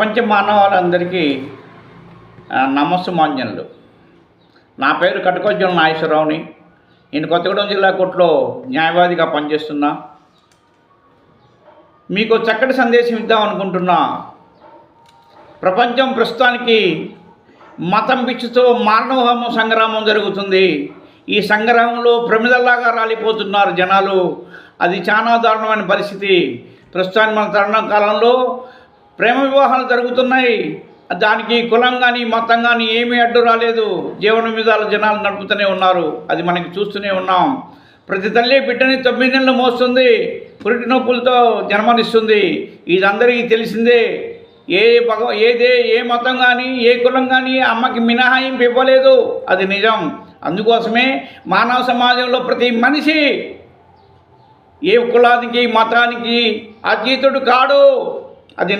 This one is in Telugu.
ప్రపంచ మానవాళందరికీ నమస్సుమాన్యంలు నా పేరు కటకోజ్జల నాగేశ్వరరావుని. నేను కొత్తగూడెం జిల్లా కోర్టులో న్యాయవాదిగా పనిచేస్తున్నా. మీకు చక్కటి సందేశం ఇద్దాం అనుకుంటున్నా. ప్రపంచం ప్రస్తుతానికి మతం పిచ్చితో మానవహోమ సంగ్రామం జరుగుతుంది. ఈ సంగ్రామంలో ప్రమిదల్లాగా రాలిపోతున్నారు జనాలు. అది చాలా దారుణమైన పరిస్థితి. ప్రస్తుతానికి మన తరుణ కాలంలో ప్రేమ వివాహాలు జరుగుతున్నాయి. దానికి కులం కానీ మతం కానీ ఏమీ అడ్డు రాలేదు. జీవన విధాలు జనాలు నడుపుతూనే ఉన్నారు. అది మనకి చూస్తూనే ఉన్నాం. ప్రతి తల్లి బిడ్డని తొమ్మిది నెలలు మోస్తుంది. పురిటి నొప్పులతో జన్మనిస్తుంది. ఇది అందరికీ తెలిసిందే. ఏ భగ ఏదే ఏ మతం కానీ ఏ కులం కానీ అమ్మకి మినహాయింపు ఇవ్వలేదు. అది నిజం. అందుకోసమే మానవ సమాజంలో ప్రతి మనిషి ఏ కులానికి మతానికి అతీతుడు కాడు. అది